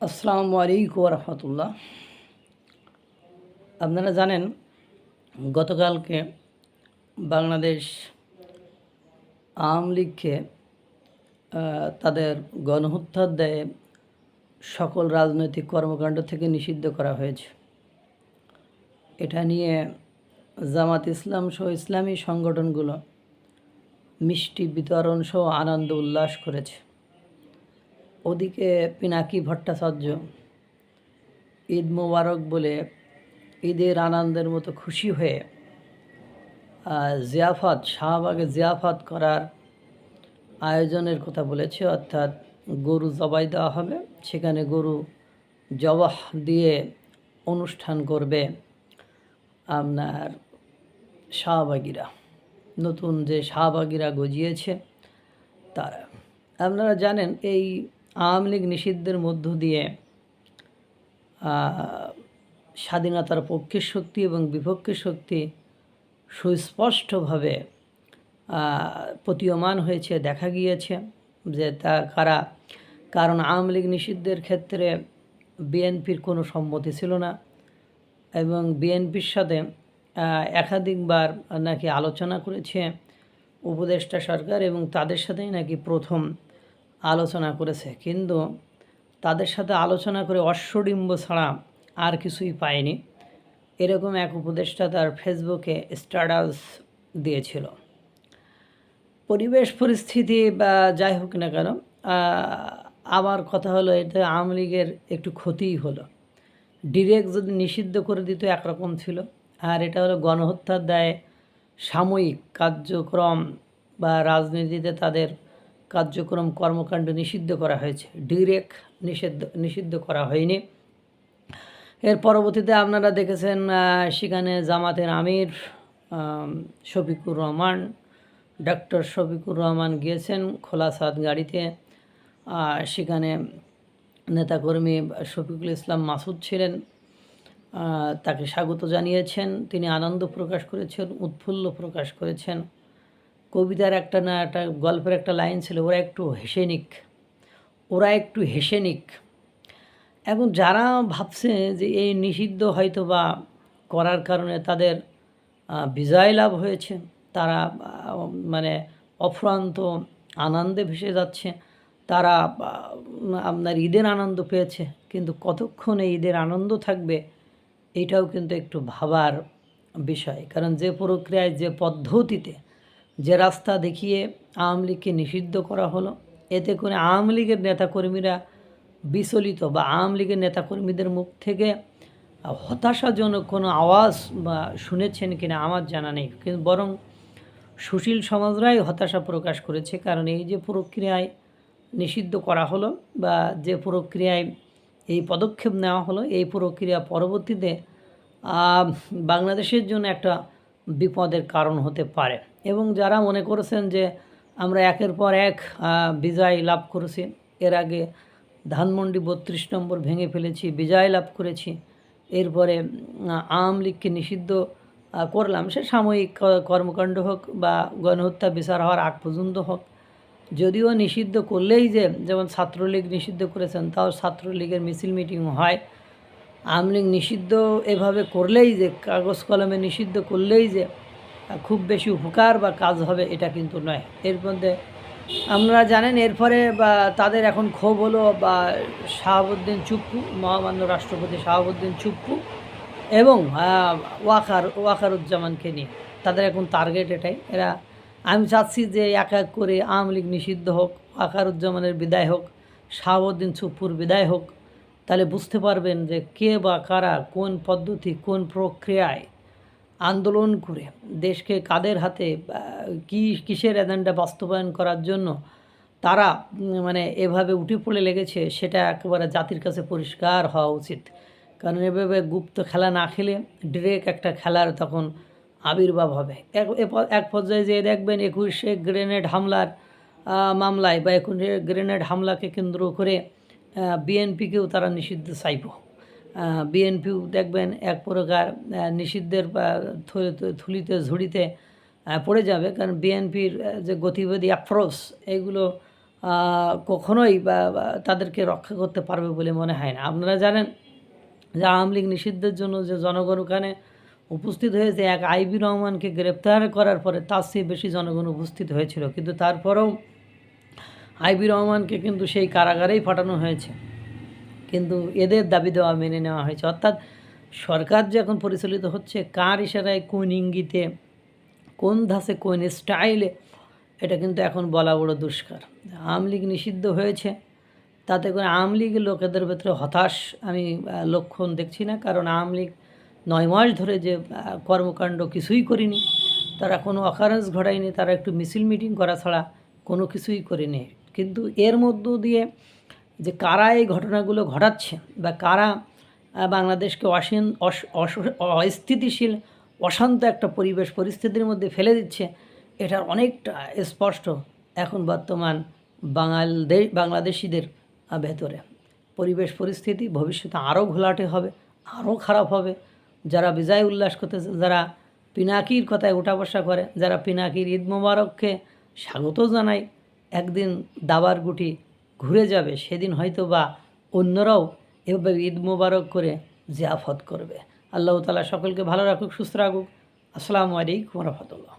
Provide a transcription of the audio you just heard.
আসসালামু আলাইকুম রহমতুল্লাহ আপনারা জানেন, গতকালকে বাংলাদেশ আওয়ামী লীগকে তাদের গণহত্যার দায়ে সকল রাজনৈতিক কর্মকাণ্ড থেকে নিষিদ্ধ করা হয়েছে। এটা নিয়ে জামাত ইসলাম সহ ইসলামী সংগঠনগুলো মিষ্টি বিতরণ সহ আনন্দ উল্লাস করেছে। ওদিকে পিনাকি ভট্টাচার্য, ঈদ মোবারক বলে ঈদের আনন্দের মতো খুশি হয়ে জিয়াফত, শাহবাগে জিয়াফত করার আয়োজনের কথা বলেছে। অর্থাৎ গরু জবাই দেওয়া হবে। সেখানে গরু জবাহ দিয়ে অনুষ্ঠান করবে আপনার শাহবাগিরা। নতুন যে শাহবাগিরা গজিয়েছে তারা। আপনারা জানেন, এই আওয়ামী লীগ নিষিদ্ধের মধ্য দিয়ে স্বাধীনতার পক্ষের শক্তি এবং বিপক্ষের শক্তি সুস্পষ্টভাবে প্রতীয়মান হয়েছে, দেখা গিয়েছে যে তা কারা? কারণ আওয়ামী লীগ নিষিদ্ধের ক্ষেত্রে বিএনপির কোনো সম্মতি ছিল না এবং বিএনপির সাথে একাধিকবার নাকি আলোচনা করেছে উপদেষ্টা সরকার এবং তাদের সাথেই নাকি প্রথম আলোচনা করেছে, কিন্তু তাদের সাথে আলোচনা করে অশ্বডিম্ব ছাড়া আর কিছুই পায়নি। এরকম এক উপদেষ্টা তার ফেসবুকে স্ট্যাটাস দিয়েছিল। পরিবেশ, পরিস্থিতি বা যাই হোক না কেন আমার কথা হলো এতে আওয়ামী লীগের একটু ক্ষতিই হলো। ডিরেক্ট যদি নিষিদ্ধ করে দিত একরকম ছিল। আর এটা হলো গণহত্যার দায়ে সাময়িক কার্যক্রম বা রাজনীতিতে তাদের কার্যক্রম কর্মকাণ্ড নিষিদ্ধ করা হয়েছে। ডিরেক্ট নিষিদ্ধ নিষিদ্ধ করা হয়নি। এর পরবর্তীতে আপনারা দেখেছেন সেখানে জামাতের আমির শফিকুর রহমান ডক্টর শফিকুর রহমান গিয়েছেন খোলা সাদ গাড়িতে সেখানে নেতাকর্মী শফিকুল ইসলাম মাসুদ ছিলেন। তাকে স্বাগত জানিয়েছেন। তিনি আনন্দ প্রকাশ করেছেন, উৎফুল্ল প্রকাশ করেছেন। কবিতার একটা না, একটা গল্পের একটা লাইন ছিল, ওরা একটু হেসে নিক ওরা একটু হেসে নিক এবং যারা ভাবছে যে এই নিষিদ্ধ হয়তো বা করার কারণে তাদের বিজয় লাভ হয়েছে, তারা মানে অফ্রান্ত আনন্দে ভেসে যাচ্ছে, তারা আপনার ঈদের আনন্দ পেয়েছে, কিন্তু কতক্ষণ ঈদের আনন্দ থাকবে, এটাও কিন্তু একটু ভাবার বিষয়। কারণ যে প্রক্রিয়ায়, যে পদ্ধতিতে যে রাস্তা দেখিয়ে আওয়ামী লীগকে নিষিদ্ধ করা হলো, এতে করে আওয়ামী লীগের নেতাকর্মীরা বিচলিত বা আওয়ামী লীগের নেতাকর্মীদের মুখ থেকে হতাশাজনক কোনো আওয়াজ বা শুনেছেন কিনা আমার জানা নেই। কিন্তু বরং সুশীল সমাজরাই হতাশা প্রকাশ করেছে, কারণ এই যে প্রক্রিয়ায় নিষিদ্ধ করা হলো বা যে প্রক্রিয়ায় এই পদক্ষেপ নেওয়া হলো, এই প্রক্রিয়া পরবর্তীতে বাংলাদেশের জন্য একটা বিপদের কারণ হতে পারে। এবং যারা মনে করেছেন যে আমরা একের পর এক বিজয় লাভ করেছি, এর আগে ধানমন্ডি বত্রিশ নম্বর ভেঙে ফেলেছি, বিজয় লাভ করেছি, এরপরে আওয়ামী লীগকে নিষিদ্ধ করলাম, সে সাময়িক কর্মকাণ্ড হোক বা গণহত্যা বিচার হওয়ার আগ পর্যন্ত হোক, যদিও নিষিদ্ধ করলেই যে, যেমন ছাত্রলীগ নিষিদ্ধ করেছেন, তাও ছাত্রলীগের মিছিল মিটিং হয়। আওয়ামী লীগ নিষিদ্ধ এভাবে করলেই যে, কাগজ কলমে নিষিদ্ধ করলেই যে খুব বেশি উপকার বা কাজ হবে এটা কিন্তু নয়। এর মধ্যে আপনারা জানেন এরপরে বা তাদের এখন ক্ষোভ হলো বা শাহাবুদ্দিন চুপ্পু, মহামান্য রাষ্ট্রপতি শাহাবুদ্দিন চুপ্পু এবং ওয়াকার, ওয়াকারুজ্জামানকে নিয়ে। তাদের এখন টার্গেট এটাই। এরা, আমি চাচ্ছি যে এক এক করে আওয়ামী লীগ নিষিদ্ধ হোক, ওয়াকারুজ্জামানের বিদায় হোক, শাহাবুদ্দিন চুপ্পুর বিদায় হোক, তাহলে বুঝতে পারবেন যে কে বা কারা কোন পদ্ধতি, কোন প্রক্রিয়ায় আন্দোলন করে দেশকে কাদের হাতে কি কিসের এজেন্ডা বাস্তবায়ন করার জন্য তারা মানে এভাবে উঠে পড়ে লেগেছে, সেটা একেবারে জাতির কাছে পরিষ্কার হওয়া উচিত। কারণ এভাবে গুপ্ত খেলা না খেলে ডিরেক্ট একটা খেলার তখন আবির্ভাব হবে। এক পর্যায়ে যে দেখবেন একুশে গ্রেনেড হামলার মামলায় বা একুশে গ্রেনেড হামলাকে কেন্দ্র করে বিএনপিকেও তারা নিষিদ্ধ চাইব বিএনপিও দেখবেন এক প্রকার নিষিদ্ধের থুলিতে, ঝুড়িতে পড়ে যাবে। কারণ বিএনপির যে গতিবিধি অ্যাপ্রোচ এগুলো কখনোই বা- বা তাদেরকে রক্ষা করতে পারবে বলে মনে হয় না। আপনারা জানেন যে আওয়ামী লীগ নিষিদ্ধের জন্য যে জনগণ ওখানে উপস্থিত হয়েছে, এক আইবি রহমানকে গ্রেপ্তার করার পরে তার চেয়ে বেশি জনগণ উপস্থিত হয়েছিল। কিন্তু তারপরেও আইবি রহমানকে কিন্তু সেই কারাগারেই পাঠানো হয়েছে। কিন্তু এদের দাবি দেওয়া মেনে নেওয়া হয়েছে। অর্থাৎ সরকার যে এখন পরিচালিত হচ্ছে, কার ইশারায়, কোন ইঙ্গিতে, কোন ধাসে কোন স্টাইলে, এটা কিন্তু এখন বলা বড় দুষ্কার। আওয়ামী লীগ নিষিদ্ধ হয়েছে, তাতে করে আওয়ামী লীগের লোকেদের ভেতরে হতাশ আমি লক্ষণ দেখছি না। কারণ আওয়ামী লীগ নয় মাস ধরে যে কর্মকাণ্ড কিছুই করিনি, তারা কোনো অকারেন্স ঘটায়নি, তারা একটু মিছিল মিটিং করা ছাড়া কোনো কিছুই করেনি। কিন্তু এর মধ্য দিয়ে যে কারা এই ঘটনাগুলো ঘটাচ্ছে বা কারা বাংলাদেশকে অসীন অস- অস- অস্থিতিশীল, অশান্ত একটা পরিবেশ, পরিস্থিতির মধ্যে ফেলে দিচ্ছে, এটার অনেকটা স্পষ্ট এখন বর্তমান বাঙালদেশ বাংলাদেশিদের ভেতরে। পরিবেশ, পরিস্থিতি ভবিষ্যতে আরও ঘোলাটে হবে, আরও খারাপ হবে। যারা বিজয় উল্লাস করতেছে যারা পিনাকির কথায় উঠা বসা করে, যারা পিনাকির ঈদ মোবারককে স্বাগত জানায়, একদিন দাবার গুটি ঘুরে যাবে, সেদিন হয়তো বা অন্যরাও এভাবে ঈদ মোবারক করে জিয়াফত করবে। আল্লাহ তালা সকলকে ভালো রাখুক, সুস্থ রাখুক। আসসালামু আলাইকুম রহমতুল্লাহ।